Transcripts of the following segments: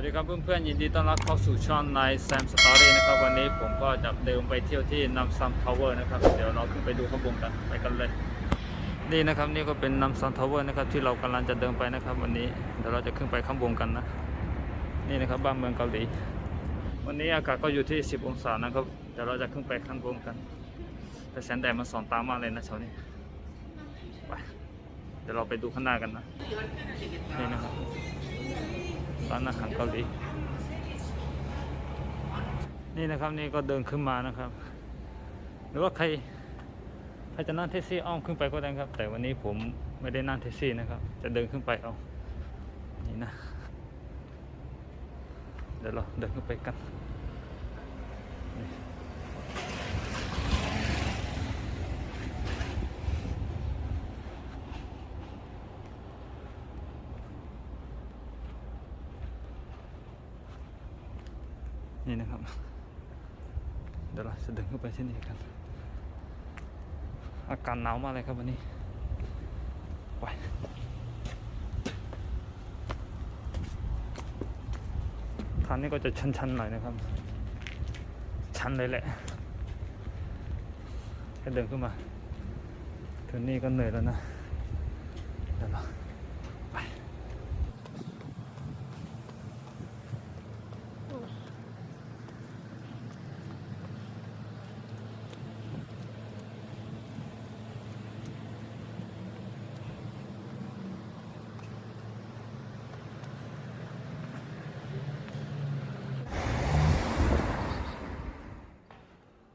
วัสดีครับเพื่อนๆยินดีต้อนรับเข้าสู่ช่องนายแซมสตอรี่นะครับวันนี้ผมก็จะเดินไปเที่ยวที่นัมซัมทาวเวอร์นะครับเดี๋ยวเราขึ้นไปดูข้างบนกันไปกันเลย นี่นะครับนี่ก็เป็นนัมซัมทาวเวอร์นะครับที่เรากำลังจะเดินไปนะครับ วันนี้เดี๋ยวเราจะขึ้นไปข้างบนกันนะ นี่นะครับบ้านเมืองเกาหลี วันนี้อากาศก็อยู่ที่ 10 องศานะครับเดี๋ยวเราจะขึ้นไปข้างบนกัน แต่แสงแดดมันส่องตามากเลยนะเช้านี้ไปเดี๋ยวเราไปดูข้างหน้ากันนะนี่นะครับ ร้านอาหารเกาหลี นี่นะครับนี่ก็เดินขึ้นมานะครับ หรือว่าใครใครจะนั่งแท็กซี่อ้อมขึ้นไปก็ได้ครับ แต่วันนี้ผมไม่ได้นั่งแท็กซี่นะครับ จะเดินขึ้นไปเอานี่นะ เดี๋ยวเราเดินขึ้นไปกัน นี่นะครับ เดี๋ยวเราจะเดินขึ้นไปที่นี่กัน อากาศหนาวมากเลยครับวันนี้ไปทางนี้ก็จะชันๆหน่อยนะครับ ชันเลยแหละแค่เดินขึ้นมาถึงนี่ก็เหนื่อยแล้วนะ เดี๋ยวเราไป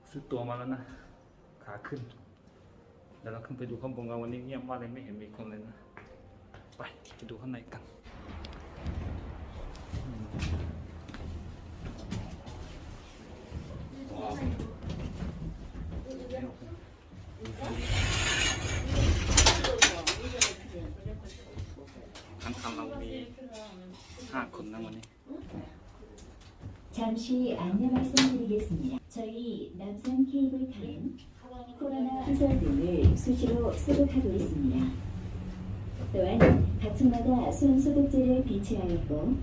ซื้อ ตัวมาแล้วนะ ขาขึ้น เดี๋ยวเราขึ้นไปดูข้างบนกันวันนี้เงียบมากเลยไม่เห็นมีคนเลยนะ ไปไปดูข้างในกันอืมว้าวทั้งคันเรามีห้าคนนะวันนี้ 잠시 안내 말씀드리겠습니다. 남산 케이블 카는 코로나 시설 등을 수시로 소독하고 있습니다. 또한 가층마다 손 소독제를 비치하였고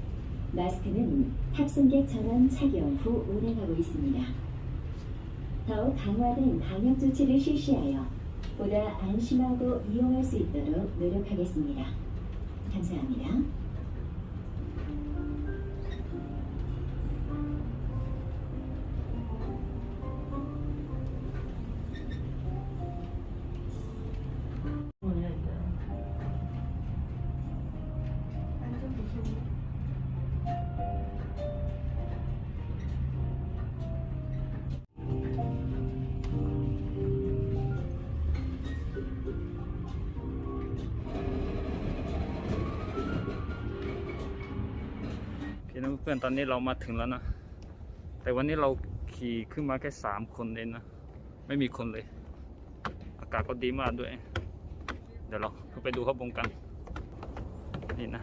마스크는 탑승객 전원 착용 후 운행하고 있습니다. 더욱 강화된 방역 조치를 실시하여 보다 안심하고 이용할 수 있도록 노력하겠습니다. 감사합니다. น้องเพื่อนตอนนี้เรามาถึงแล้วนะ แต่วันนี้เราขี่ขึ้นมาแค่สามคนเองนะ ไม่มีคนเลย อากาศก็ดีมากด้วย เดี๋ยวเราไปดูข้างบนกัน นี่นะ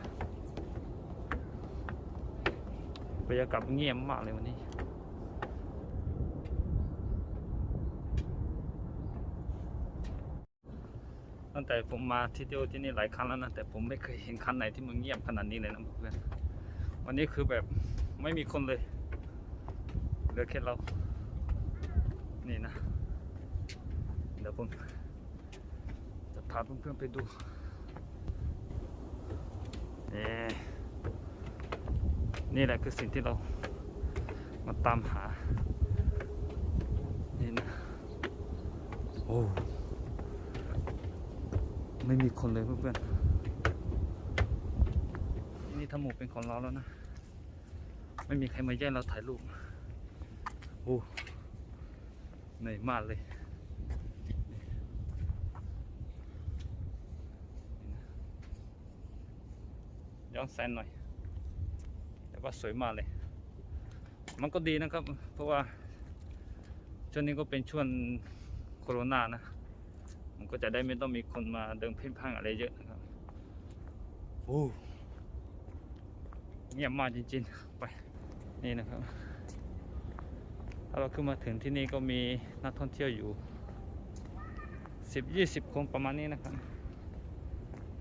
บรรยากาศเงียบมากเลยวันนี้ตั้งแต่ผมมาที่เที่ยวที่นี่หลายครั้งแล้วนะ แต่ผมไม่เคยเห็นคันไหนที่มันเงียบขนาดนี้เลยนะเพื่อน วันนี้คือแบบไม่มีคนเลยเหลือแค่เรา นี่นะ เดี๋ยวผมจะพาเพื่อนๆไปดูนี่นี่แหละคือสิ่งที่เรามาตามหา นี่นะ โอ้ ไม่มีคนเลยเพื่อนๆ ทั้งหมดเป็นของเราแล้วนะ ไม่มีใครมาแย่งเราถ่ายรูปโอ้เหนื่อยมากเลยย้อนแสงหน่อย แต่ว่าสวยมากเลย มันก็ดีนะครับ เพราะว่าช่วงนี้ก็เป็นช่วงโควิดนะ มันก็จะได้ไม่ต้องมีคนมาเดินเพ่นพ่านอะไรเยอะนะครับ โอ้ เงียบมากจริงๆไปนี่นะครับถ้าเราขึ้นมาถึงที่นี่ก็มีนักท่องเที่ยวอยู่สิบยี่สิบคนประมาณนี้นะครับ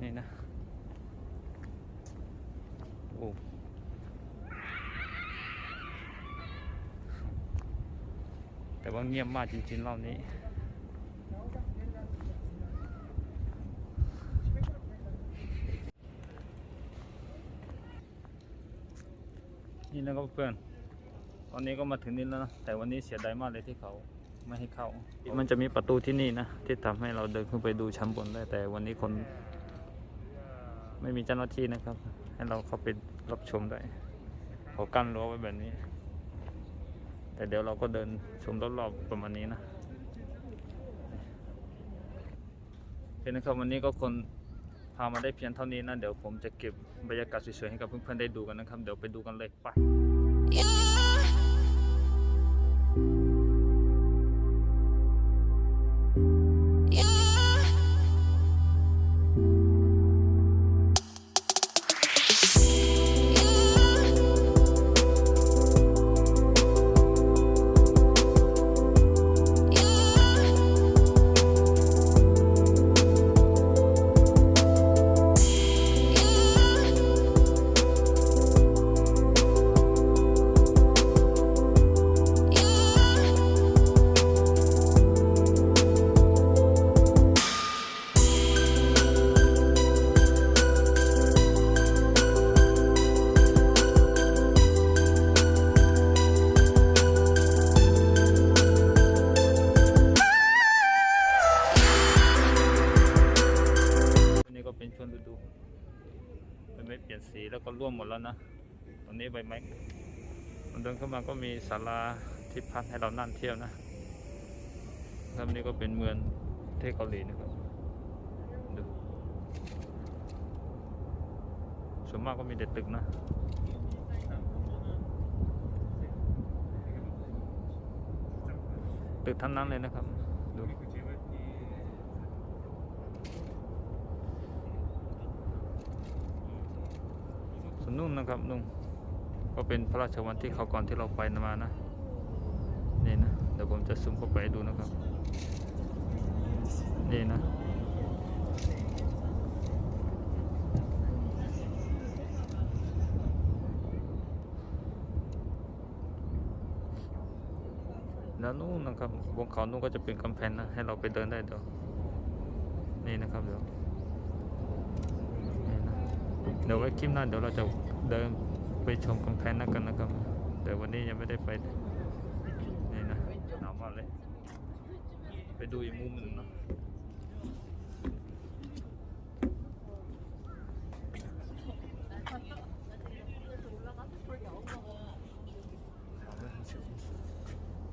นี่นะ โอ้แต่ว่าเงียบมากจริงๆรอบนี้ นี่นะครับเพื่อน ตอนนี้ก็มาถึงนี่แล้วนะ แต่วันนี้เสียดายมากเลยที่เขาไม่ให้เข้า มันจะมีประตูที่นี่นะ ที่ทำให้เราเดินขึ้นไปดูชั้นบนได้ แต่วันนี้คน ไม่มีเจ้าหน้าที่นะครับ ให้เราเข้าไปรับชมได้เขากั้นรั้วไว้แบบนี้ แต่เดี๋ยวเราก็เดินชมรอบๆประมาณนี้นะโอเคนะครับวันนี้ก็คนพามาได้เพียงเท่านี้นะ เดี๋ยวผมจะเก็บ บรรยากาศสวยๆให้กับเพื่อนๆได้ดูกันนะครับ เดี๋ยวไปดูกันเลยไป มันเดินเข้ามาก็มีศาลาที่พักให้เรานั่งเที่ยวนะแล้วนี่ก็เป็นเมืองเทเกาหลีนะครับดูส่วนมากก็มีแต่ตึกนะตึกทั้งนั้นเลยนะครับดูสนนู่นนะครับนุ่ง ก็เป็นพระราชวังที่เขาก่อนที่เราไปมานะนี่นะเดี๋ยวผมจะซูมเข้าไปดูนะครับนี่นะแล้วนู่นนะครับบนเขานู่นก็จะเป็นกำแพงนะให้เราไปเดินได้เดี๋ยวนี่นะครับเดี๋ยวนี่นะเดี๋ยวไว้คลิปหน้าเดี๋ยวเราจะเดิน ไปชมกำแพงนั่นกันนะครับ แต่วันนี้ยังไม่ได้ไป นี่นะหนาวมากเลย ไปดูอีกมุมหนึ่งเนอะ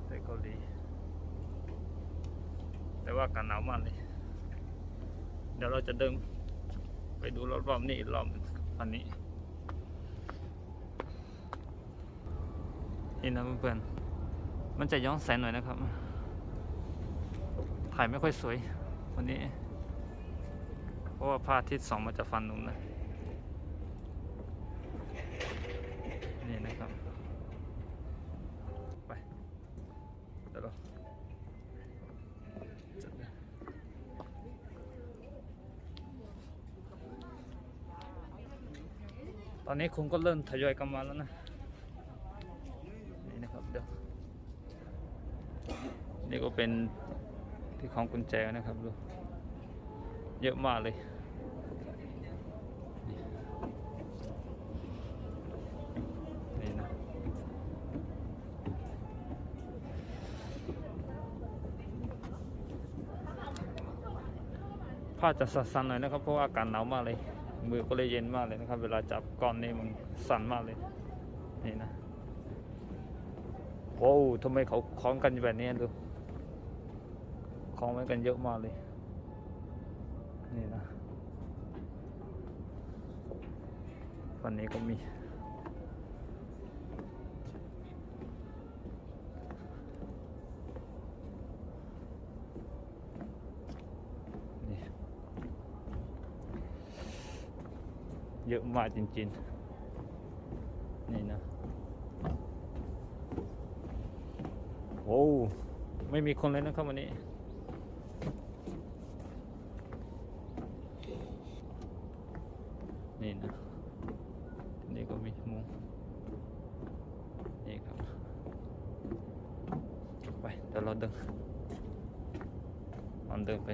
แต่เกาหลีแต่ว่ากาศหนาวมากเลยเดี๋ยวเราจะเดินไปดูรอบๆนี่รอบอันนี้ นี่นะเพื่อนๆมันจะย้อนแสงหน่อยนะครับ ถ่ายไม่ค่อยสวย วันนี้ เพราะว่าพระอาทิตย์สองมาจากฟันนุ่มนะนี่นะครับ ไปเดี๋ยวเราตอนนี้คุณก็เริ่มทยอยกันมาแล้วนะ นี่นะครับเดี๋ยวนี่ก็ เป็นที่ของกุญแจนะครับดูเยอะมากเลยนี่นะผ้าจะสั่นๆหน่อยนะครับเพราะอากาศหนาวมากเลย มือก็เลยเย็นมากเลยนะครับ เวลาจับก้อนนี่มันสั่นมากเลยนี่นะโอ้ทำไมเขาคล้องกันแบบนี้ดู คล้องไว้กันเยอะมากเลย นี่นะฝั่งนี้ก็มีนี่เยอะมากจริงๆ นี่นะ โอ้ ไม่มีคนเลยนะครับวันนี้นะทีนี่ก็มีมุงนี่ครับ ไป ดี๋ยวเราเดินลองเดินไป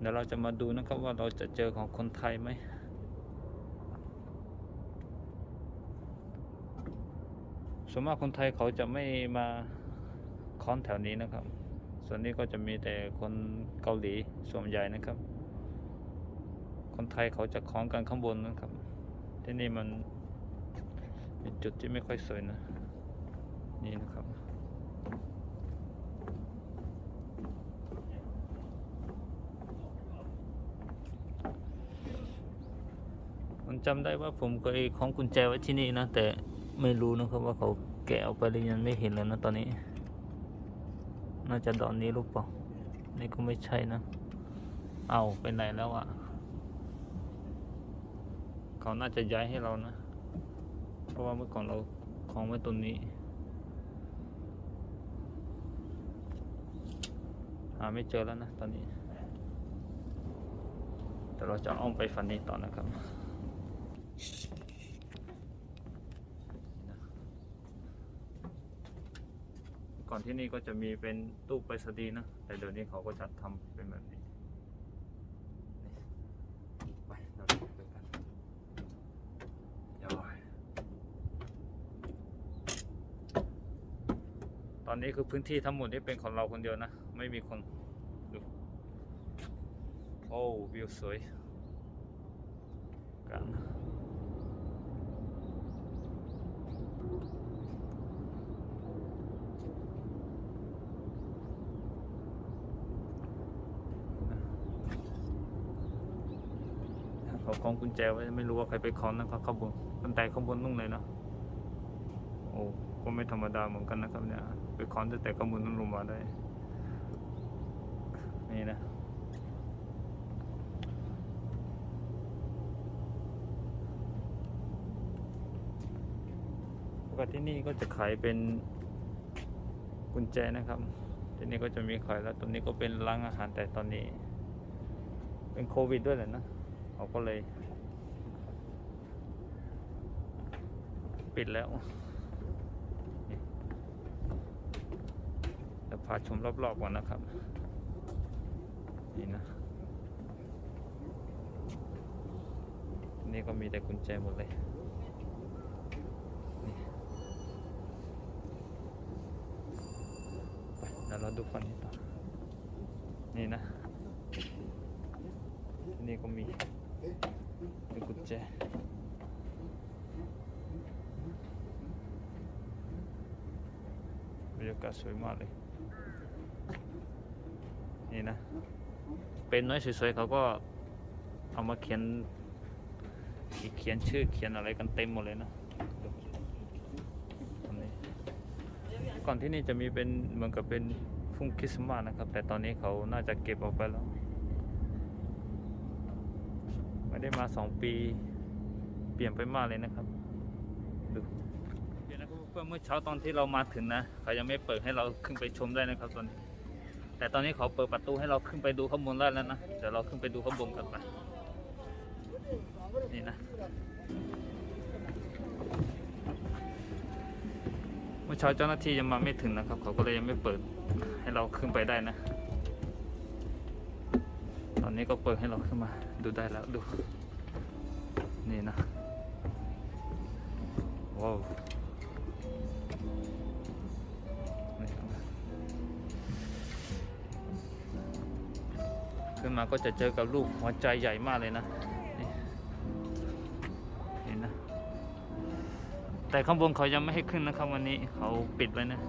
เดี๋ยวเราจะมาดูนะครับว่าเราจะเจอของคนไทยไหมส่วนมากคนไทยเขาจะไม่มาค้อนแถวนี้นะครับ ส่วนนี้ก็จะมีแต่คนเกาหลีส่วนใหญ่นะครับ คนไทยเขาจะค้องกันข้างบนนะครับ ที่นี่มันเป็นจุดที่ไม่ค่อยสวยนะ นี่นะครับ จำได้ว่าผมเคยคล้องกุญแจไว้ที่นี่นะ แต่ไม่รู้นะครับว่าเขาแกะออกไปหรือยังไม่เห็นแล้วนะตอนนี้ น่าจะดอนนี้รือเปล่านี่ก็ไม่ใช่นะ เอาไปไหนแล้วอะ เขาน่าจะย้ายให้เรานะ เพราะว่าเมื่อก่อนเราคล้องไว้ตรงนี้ หาไม่เจอแล้วนะตอนนี้แต่เราจะอ้อมไปฟันนี้ต่อนะครับ ก่อนที่นี่ก็จะมีเป็นตู้ไปรษณีย์นะ แต่เดี๋ยวนี้เขาก็จะทำเป็นแบบนี้ ไปเราไปดูกันย้อยตอนนี้คือพื้นที่ทั้งหมดที่เป็นของเราคนเดียวนะ ไม่มีคนดูโอ้วิวสวยกันเขาคล้องกุญแจไว้ไม่รู้ว่าใครไปคล้องนะครับข้างบนบันไดข้างบนนุ่งเลยเนาะโอ้ก็ไม่ธรรมดาเหมือนกันนะครับเนี่ยไปคล้องตั้งแต่ข้างบนนุ่งลงมาได้นี่นะปกติที่นี่ก็จะขายเป็นกุญแจนะครับ ที่นี่ก็จะมีขายแล้วตรงนี้ก็เป็นร้านอาหารแต่ตอนนี้ เป็นโควิดด้วยแหละนะ เขาก็เลย ปิดแล้วนี่เดี๋ยวพาชมรอบๆก่อนนะครับ นี่นะ นี่ก็มีแต่กุญแจหมดเลยเดี๋ยวเราดูฝั่งนี้ต่อ นี่นะ นี่ก็มี เป็นกุญแจบรรยากาศสวยมากเลย นี่นะ เป็นน้อยสวยๆเขาก็เอามาเขียนเขียนชื่อเขียนอะไรกันเต็มหมดเลยนะก่อนที่นี่จะมีเป็นเหมือนกับเป็นพุ่งคริสต์มาสนะครับ แต่ตอนนี้เขาน่าจะเก็บออกไปแล้ว ไม่ได้มาสองปี เปลี่ยนไปมากเลยนะครับดูเดี๋ยวนะครับเพื่อนเมื่อเช้าตอนที่เรามาถึงนะเขายังไม่เปิดให้เราขึ้นไปชมได้นะครับตอนนี้ แต่ตอนนี้เขาเปิดประตูให้เราขึ้นไปดูข้างบนได้แล้วนะเดี๋ยวเราขึ้นไปดูข้างบนกันไปนี่นะเมื่อเช้าเจ้าหน้าที่ยังมาไม่ถึงนะครับ เขาก็เลยยังไม่เปิดให้เราขึ้นไปได้นะ ตอนนี้ก็เปิดให้เราขึ้นมาดูได้แล้วดู นี่นะ ว้าวขึ้นมาก็จะเจอกับรูปหัวใจใหญ่มากเลยนะนี่เห็นนะ แต่ข้างบนเขายังไม่ให้ขึ้นนะครับวันนี้เขาปิดไว้นะ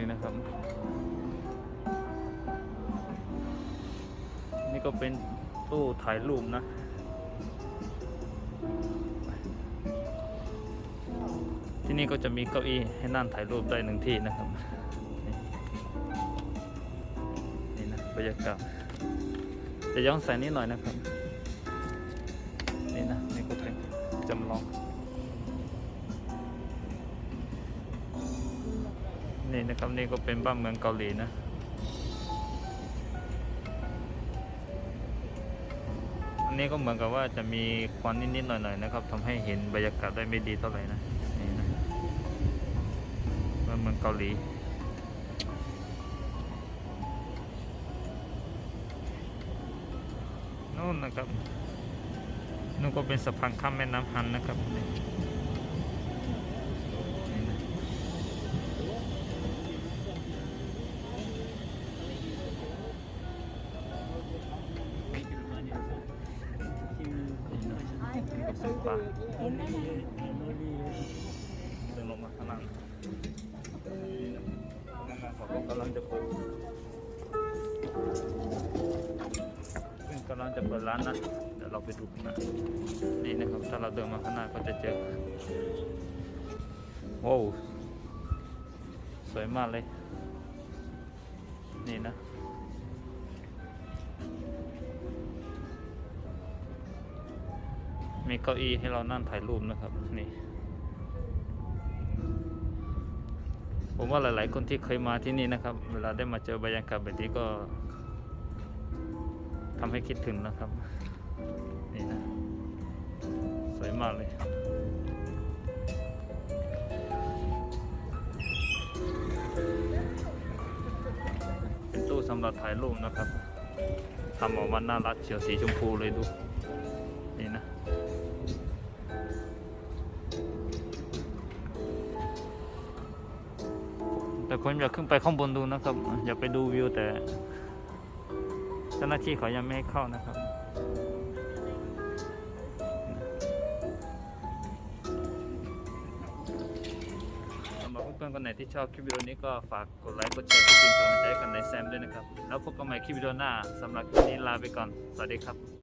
นี่นะครับ นี่ก็เป็นตู้ถ่ายรูปนะที่นี่ก็จะมีเก้าอี้ให้นั่งถ่ายรูปได้หนึ่งที่นะครับ นี่นี่นะบรรยากาศจะย้อนแสงนิดหน่อยนะครับ นี่นะครับนี่ก็เป็นบ้านเมืองเกาหลีนะอันนี้ก็เหมือนกับว่าจะมีควันนิดๆหน่อยๆนะครับทำให้เห็นบรรยากาศได้ไม่ดีเท่าไหร่นะนี่นะบ้านเมืองเกาหลีนู่นนะครับนู่นก็เป็นสะพานข้ามแม่น้ำฮันนะครับ ป็นป่าเดินลงมาข้างล่างนี่นะพนักงานเขาก็กำลังจะเปลูกซึ่งกำลังจะเปิดร้านนะ เดี๋ยวเราไปดูนนะนี่นะครับ ถ้าเราเดินมาข้างหน้าก็จะเจอโว้วสวยมากเลย นี่นะ มีเก้าอี้ให้เรานั่งถ่ายรูปนะครับนี่ผมว่าหลาย ๆ คนที่เคยมาที่นี่นะครับ เวลาได้มาเจอบรรยากาศแบบนี้ก็ทำให้คิดถึงนะครับ นี่นะ สวยมากเลยเป็นตู้สำหรับถ่ายรูปนะครับทำออกมาน่ารักเฉียวสีชมพูเลยดู นี่นะ แต่ผมอยากขึ้นไปข้างบนดูนะครับ อยากไปดูวิวแต่เจ้าหน้าที่เขายังไม่ให้เข้านะครับสำหรับเพื่อนๆคนไหนที่ชอบคลิปวิดีโอนี้ก็ฝากกดไลค์กดแชร์เพื่อเป็นกำลังใจกันในแซมด้วยนะครับ แล้วพบกันใหม่คลิปวิดีโอหน้าสำหรับคลิปนี้ลาไปก่อน สวัสดีครับ